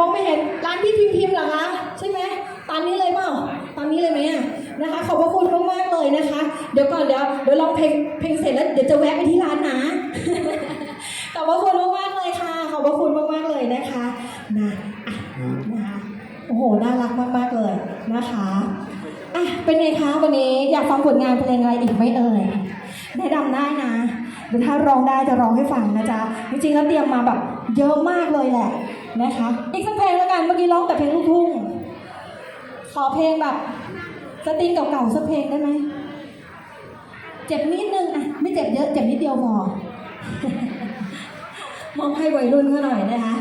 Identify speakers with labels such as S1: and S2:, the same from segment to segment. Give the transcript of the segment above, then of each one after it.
S1: มองไม่เห็นร้านพี่พิมพิมเหรอคะใช่ไหมตามนี้เลยเปล่าตามนี้เลยไหมอะนะคะ ขอบพระคุณมากๆเลยนะคะ เดี๋ยวก่อนเดี๋ยวเดี๋ยวลองเพลงเพลงเสร็จแล้วเดี๋ยวจะแวะไปที่ร้านนะขอบพระคุณมากๆเลยค่ะ ขอบพระคุณมากๆเลยนะคะนะอะนะโอ้โหน่ารักมากๆเลยนะคะอะเป็นไงคะวันนี้อยากฟังผลงานเพลงอะไรอีกไหมเอ่ยแนะนำได้นะเดี๋ยวถ้าร้องได้จะร้องให้ฟังนะจ๊ะจริงๆแล้วเตรียมมาแบบเยอะมากเลยแหละ นะคะ อีกสักเพลงแล้วกันเมื่อกี้ร้องแต่เพลงลูกทุ่ง ขอเพลงแบบสตริงเก่าๆสักเพลงได้ไหม เจ็บนิดนึงอะไม่เจ็บเยอะ เจ็บนิดเดียวพอ มอบให้วัยรุ่นเขาหน่อยนะคะ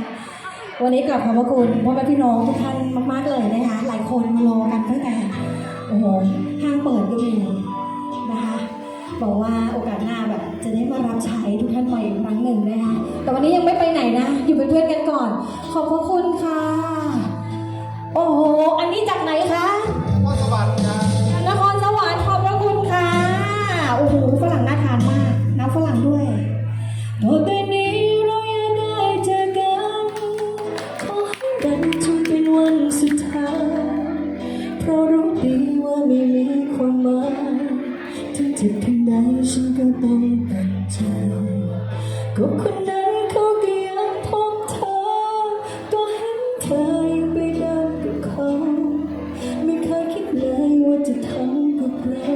S1: วันนี้กลับขอบพระคุณพ่อแม่พี่น้องทุกท่านมากๆเลยนะคะ หลายคนมารอกันตั้งแต่โอ้โหห้างเปิดก็มีนะคะ บอกว่าโอกาส จะได้มารับใช้ทุกท่านใหม่อีกครั้งหนึ่งนะคะแต่วันนี้ยังไม่ไปไหนนะ อยู่เป็นเพื่อนกันก่อน ขอบพระคุณค่ะ โอ้โห อันนี้จากไหนคะ
S2: ก็สวัสดีนะ
S1: นครสวรรค์ขอบพระคุณค่ะ โอ้โหฝรั่งน่าทานมากน้ำฝรั่งด้วยต่อแต่นี้เราอย่าได้เจอกันขอให้กันจนเป็นวันสุดท้ายเพราะรู้ดีว่าไม่มีความหมายถึงเจ็บเพียงใดฉันก็ต้องตั ดใจก็คนนั้นเขาก็ยังพบเธอ ก็เห็นเธอยังไปเดินกับเขา ไม่เคยคิดเลยว่าจะทำกับเรา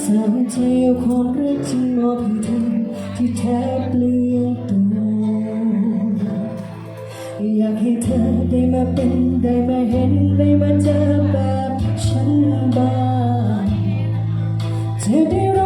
S1: สาห์ใจเอาความรักที่มอบให้เธอที่แทบเปลี่ยนตัวอยากให้เธอได้มาเป็นได้มาเห็นได้มาเจอแบบฉันบ้างจะได้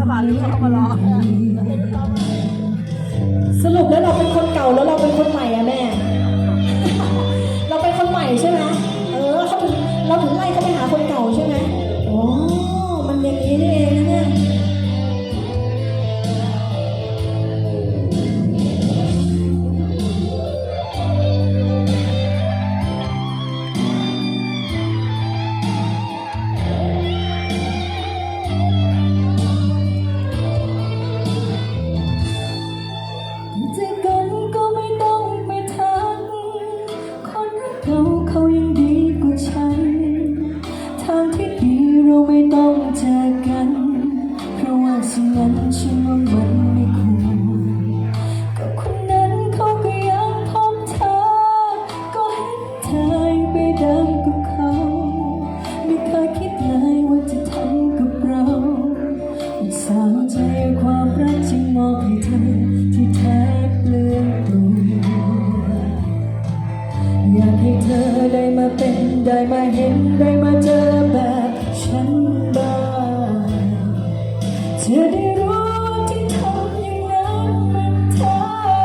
S1: ต้น
S3: ฉบับระบาดหรือเขามาล้อ
S1: สรุปแล้วเราเป็นคนเก่าแล้วเราเป็นคนใหม่อะ ได้มาเจอแบบฉันบ้างจะได้รู้ที่ทำอย่างนั้นมันแท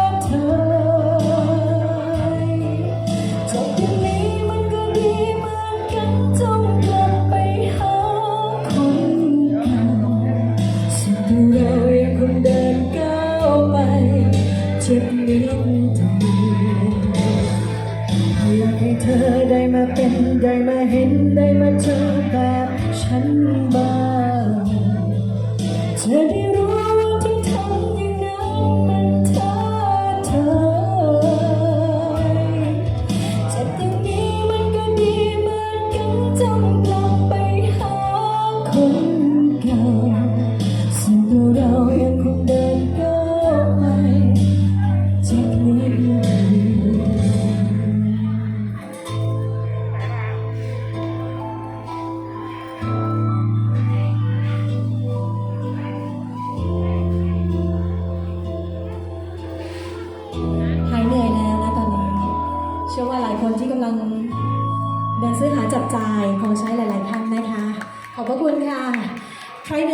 S1: บเธอจบอย่นี้มันก็ดีเหมือนกันจงกลับไปหาคนเก่าสุดที่เรายังคงเดินก้าวไปเจ็บนิดเดียวอยากให้เธอ มาเป็นได้มาเห็นได้มาเจอแบบฉันบ้างจะได้รู้ จ่ายของใช้หลาย ๆ ท่านนะคะ ขอบพระคุณค่ะใครเนื่อ